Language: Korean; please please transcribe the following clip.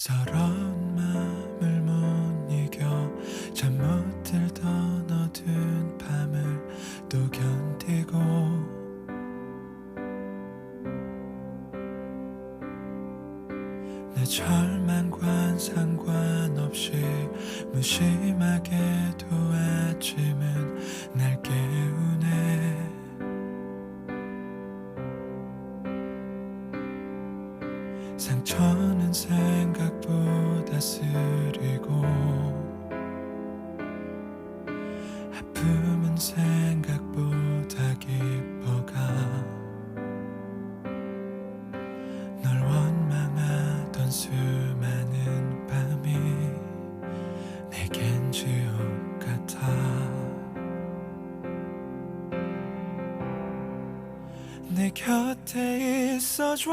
서러운 마음을 못 이겨. 잠 못 들던 어두운 밤을 또 견디고. 내 절망과 상관없이 무심하게도 아침은 날 깨우네. 상처는 생각 생각보다 깊어가. 널 원망하던 수많은 밤이 내겐 지옥 같아. 내 곁에 있어줘